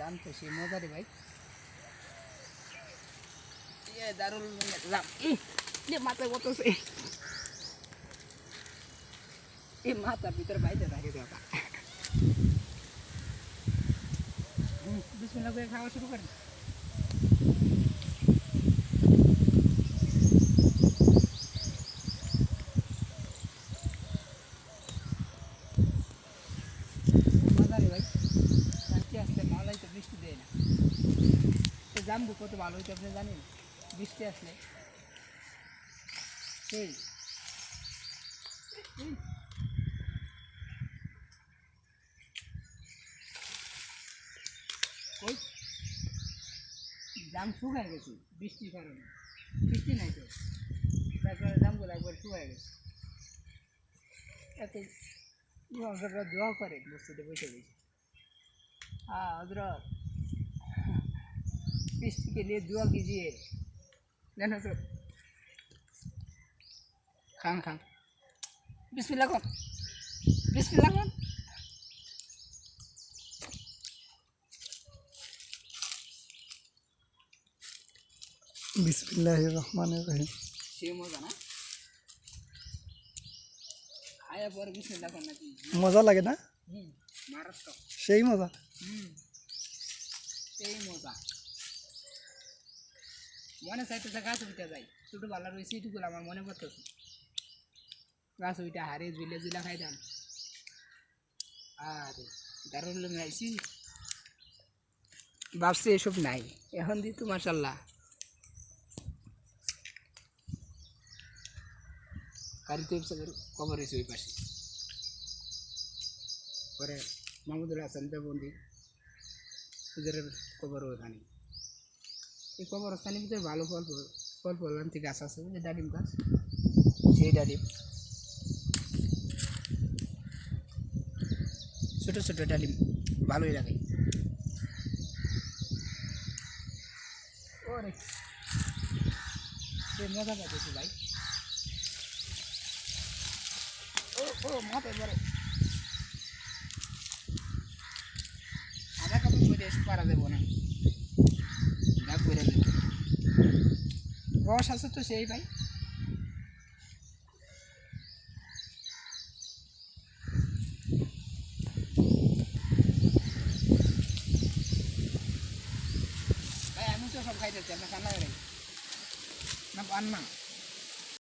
জানতো সে মজা রে ভাই। মাথার ভিতরে বাইরে থাকে খাওয়া শুরু মজা রে ভাই শান্তি আসলে মালাই তো বৃষ্টি দেয় না তো জামবু কত ভালো হইতে আপনি জানেন, বৃষ্টি আসলে। সেই জাম শুকায় গেছে বৃষ্টির কারণে। বৃষ্টি নাই তো। তারপরে জামগুলো একবার শুকায় গেছে। এতে দোয়া করে বস্তুতে বসে গেছে হ্যাঁ হজরত। किस्त के लिए दुआ कीजिए। लेना सर। खान खान। बीस कौन बिस्मिल्लाह कौन ना मज़ा लगे ना? हम्म, महाराष्ट्र सेम हम्म, মনে চাইতেছে গাছ উঠে যাই ছোটো বালার ওই সিটগুলো আমার মনে পড়তেছে। গাছ উঠে হারে ঝুলে ঝুলে খাইতাম আরে, দারুণ আইসি ভাবছি এসব নাই। এখন দিত মার্শাল্লাহ কারিতে কবর হয়েছে ওই পাশে। পরে মাহমুদুল হাসান দেবন্দি হুজুরের কবর ওখানে। এই কবরস্থানের ভিতরে ভালো ফল ফল- ফল ফলান্তি গাছ আছে যে ডালিম গাছ। সেই ডালিম। ছোটো ছোটো ডালিম ভালোই লাগে। মজা ভাই। ও ও মাথায় পরে আধা কাপড় করে পারা দেবো না ভাগ করে দেবো রস আছে তো সেই ভাই। আমি তো সব খাইতেছি আপনার কান্না করে। না পান না।